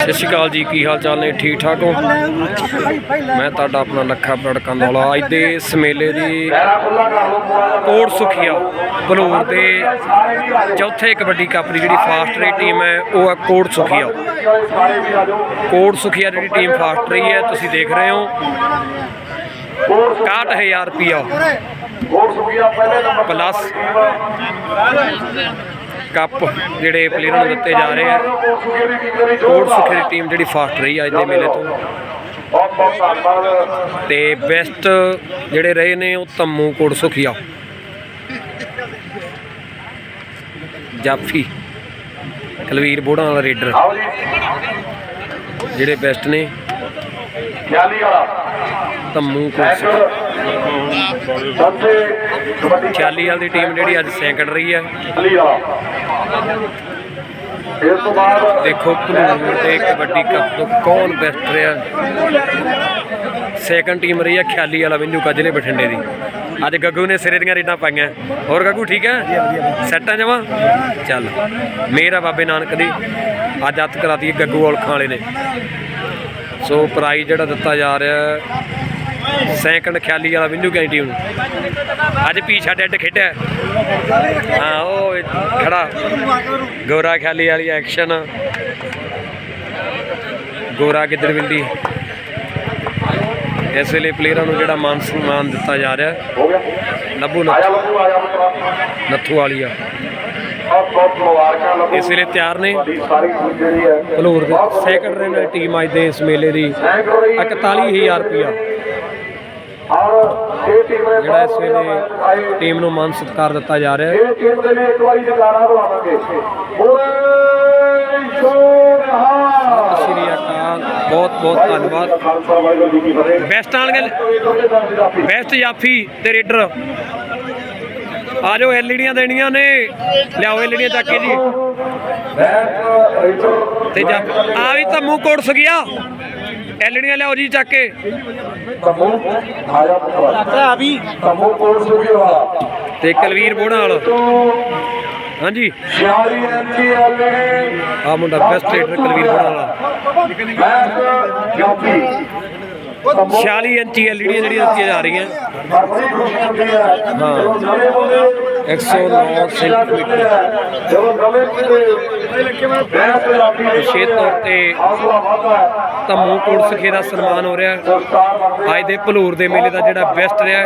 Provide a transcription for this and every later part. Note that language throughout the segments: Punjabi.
ਸਤਿ ਸ਼੍ਰੀ ਅਕਾਲ ਜੀ ਕੀ ਹਾਲ ਚਾਲ ਨੇ? ਠੀਕ ਠਾਕ ਹੋ? ਮੈਂ ਤੁਹਾਡਾ ਆਪਣਾ ਲੱਖਾ ਬੜਕਾਂ ਵਾਲਾ। ਅੱਜ ਦੇ ਇਸ ਮੇਲੇ ਦੀ ਕੋਟ ਸੁਖੀਆ ਬਲੂਰ ਦੇ ਚੌਥੇ ਕਬੱਡੀ ਕੱਪ ਦੀ ਜਿਹੜੀ ਫਾਸਟ ਰਹੀ ਟੀਮ ਹੈ ਉਹ ਹੈ ਕੋਟ ਸੁਖੀਆ। ਕੋਟ ਸੁਖੀਆ ਜਿਹੜੀ ਟੀਮ ਫਾਸਟ ਰਹੀ ਹੈ ਤੁਸੀਂ ਦੇਖ ਰਹੇ ਹੋ। 61000 ਰੁਪਿਆ ਪਲੱਸ ਕੱਪ ਜਿਹੜੇ ਪਲੇਅਰਾਂ ਨੂੰ ਦਿੱਤੇ ਜਾ ਰਹੇ ਆ। ਕੋਟ ਸੁਖੇ ਦੀ ਟੀਮ ਜਿਹੜੀ ਫਾਸਟ ਰਹੀ ਅੱਜ ਦੇ ਮੇਲੇ ਤੋਂ। ਤੇ ਬੈਸਟ ਜਿਹੜੇ ਰਹੇ ਨੇ ਉਹ ਤੰਮੂ ਕੋਟ ਸੁਖੀਆ। ਜਾਫੀ ਕਲਵੀਰ ਬੋੜਾਂ ਵਾਲਾ ਰੇਡਰ। ਜਿਹੜੇ ਬੈਸਟ ਨੇ। ਤੰਮੂ ਕੋਟ ਸੁਖੀਆ। ਖਿਆਲੀ ਵਾਲੀ ਦੀ ਟੀਮ ਜਿਹੜੀ ਅੱਜ ਸੈਕਿੰਡ ਰਹੀ ਹੈ ਇਸ ਤੋਂ ਬਾਅਦ ਦੇਖੋ ਭਲੂਰ ਤੇ ਕਬੱਡੀ ਕੱਪ ਤੋਂ ਕੌਣ ਬੈਸਟ ਰਿਹਾ। ਸੈਕੰਡ ਟੀਮ ਰਹੀ ਹੈ ਖਿਆਲੀ ਵਾਲਾ ਵਿੰਜੂ ਜ਼ਿਲ੍ਹੇ ਬਠਿੰਡੇ ਦੀ। ਅੱਜ ਗੱਗੂ ਨੇ ਸਿਰੇ ਦੀਆਂ ਰੀਡਾਂ ਪਾਈਆਂ। ਹੋਰ ਗੱਗੂ ਠੀਕ ਹੈ ਸੈੱਟਾਂ ਜਮਾ? ਚੱਲ ਮੇਰਾ ਬਾਬੇ ਨਾਨਕ ਦੀ ਅੱਜ ਹੱਥ ਕਰਾਤੀ ਗੱਗੂ ਔਲਖਾਂ ਵਾਲੇ ਨੇ। ਸੋ ਪ੍ਰਾਈਜ਼ ਜਿਹੜਾ ਦਿੱਤਾ ਜਾ ਰਿਹਾ ਸੈਕੰਡ ਖਿਆਲੀ ਵਾਲਾ ਵਿੰਜੂ ਕੈਂ ਟੀਮ ਨੂੰ। ਅੱਜ ਪੀਛਾ ਡੈਡ ਖੇਡਿਆ। ਹਾਂ, ਉਹ ਖੜਾ। ਗੋਰਾ ਖਿਆਲੀ ਵਾਲੀ ਐਕਸ਼ਨ ਗੋਰਾ ਕਿੱਧਰ ਵਿੰਡੀ ਇਸ ਵੇਲੇ ਪਲੇਅਰਾਂ ਨੂੰ ਜਿਹੜਾ ਮਾਨ ਸਨਮਾਨ ਦਿੱਤਾ ਜਾ ਰਿਹਾ। ਲੱਭੂ ਨੱਥੂ। ਬੱਬੂ ਆਇਆ ਵਾਲੀਆ ਇਸ ਵੇਲੇ ਤਿਆਰ ਨੇ। ਭਲੂਰ ਦੇ ਸੈਕੰਡ ਰਨਰ ਟੀਮ ਅੱਜ ਦੇ ਇਸ ਮੇਲੇ ਦੀ ਸੈਂਕੜੋ ਹੀ 41000 ਰੁਪਇਆ ਜਿਹੜਾ ਇਸ ਵੇਲੇ। ਟੀਮ ਨੂੰ ਮਾਨ ਸਤਿਕਾਰ ਦਿੱਤਾ ਜਾ ਰਿਹਾ ਹੈ। ਇਹ ਟੀਮ ਦੇ ਲਈ ਇੱਕ ਵਾਰੀ ਜਗਾਰਾ ਬੁਲਾਵਾਂਗੇ ਓਏ ਸ਼ੋਰਹਾ ਸ਼੍ਰੀ ਅਕਾਲ। ਬਹੁਤ ਬਹੁਤ ਧੰਨਵਾਦ। ਬੈਸਟ ਆਣਗੇ ਬੈਸਟ ਜਾਫੀ ਤੇ ਰੇਡਰ। ਆ ਜਾਓ ਐਲਈਡੀਆਂ ਦੇਣੀਆਂ ਨੇ। ਲਿਆਓ ਐਲਈਡੀਆਂ ਚੱਕ ਕੇ ਜੀ। ਤੇ ਜਾ ਆ ਵੀ ਧੰਮੂ ਕੋਟ ਸਗਿਆ। ਐਲਈਡੀਆਂ ਲਿਆਓ ਜੀ ਚੱਕ ਕੇ। ਤਮੂ ਆਇਆ ਪੁੱਤਰਾ ਆ ਵੀ। ਤਮੂ ਕੋਲ ਸੁਗੀ ਵਾਲਾ। ਤੇ ਕਲਵੀਰ ਬੋੜਾ ਵਾਲ। ਤੋਂ ਹਾਂਜੀ। 46 ਐਮਪੀ ਐਲਏ ਆ ਮੁੰਡਾ ਬੈਸਟ ਰੇਡਰ ਕਲਵੀਰ ਬੋੜਾ ਵਾਲਾ। ਮੈਚ ਜੋਪੀ 46 ਇੰਚੀ ਐਲਈਡੀਆਂ ਜਿਹੜੀਆਂ ਦਿੱਤੀਆਂ ਜਾ ਰਹੀਆਂ। ਹੈ ਹਾਂ। ਜਦੋਂ ਨਵੇਂ ਬੋਲੇ 109 ਸੈਂਟੀਮੀਟਰ। ਜਦੋਂ ਬੈਸ ਲਾਪੀ ਵਿਸ਼ੇਸ਼ ਤੌਰ ਤੇ ਹੌਸਲਾ ਵਾਧਾ ਹੈ ਧੰਮੂ ਕੋਟ ਸਖੇ ਦਾ ਸਨਮਾਨ ਹੋ ਰਿਹਾ। ਅੱਜ ਦੇ ਭਲੂਰ ਦੇ ਮੇਲੇ ਦਾ ਜਿਹੜਾ ਬੈਸਟ ਰਿਹਾ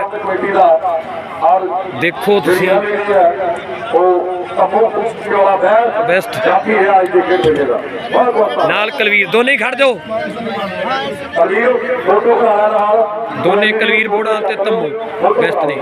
ਦੇਖੋ ਤੁਸੀਂ। ਤਮੂ ਬੈਸਟ ਨਾਲ ਕਲਵੀਰ ਦੋਨੇ ਖੜ ਜਾਓ। ਦੋਨੇ ਕਲਵੀਰ ਬੋੜਾ ਤੇ ਧੰਮੂ ਬੈਸਟ ਨੇ।